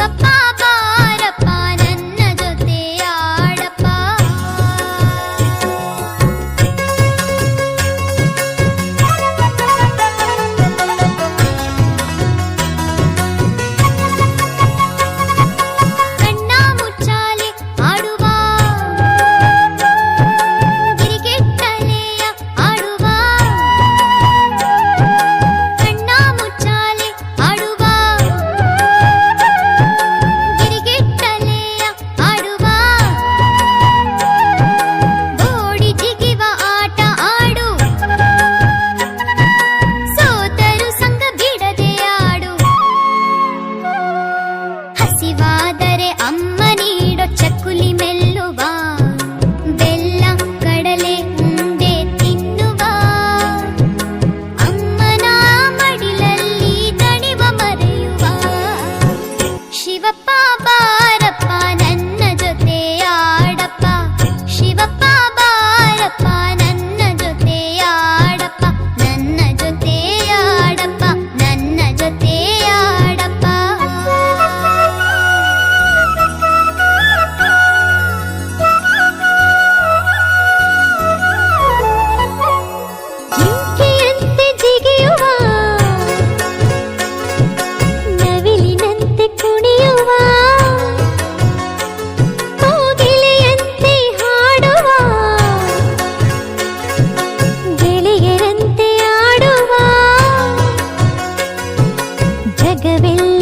the bottom. சிவப்பாபா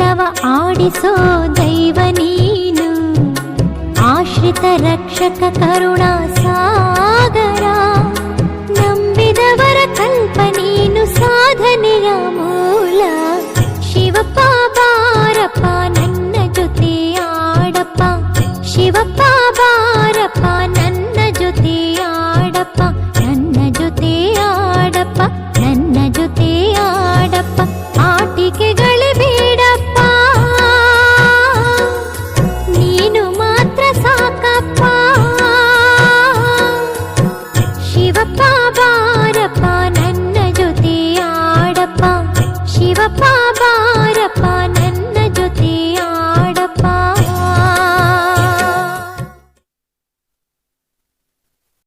ಆಟವ ಆಡಿಸೋ ದೈವ ನೀನು. ಆಶ್ರಿತ ರಕ್ಷಕ ಕರುಣಾ ಸಾಗರ.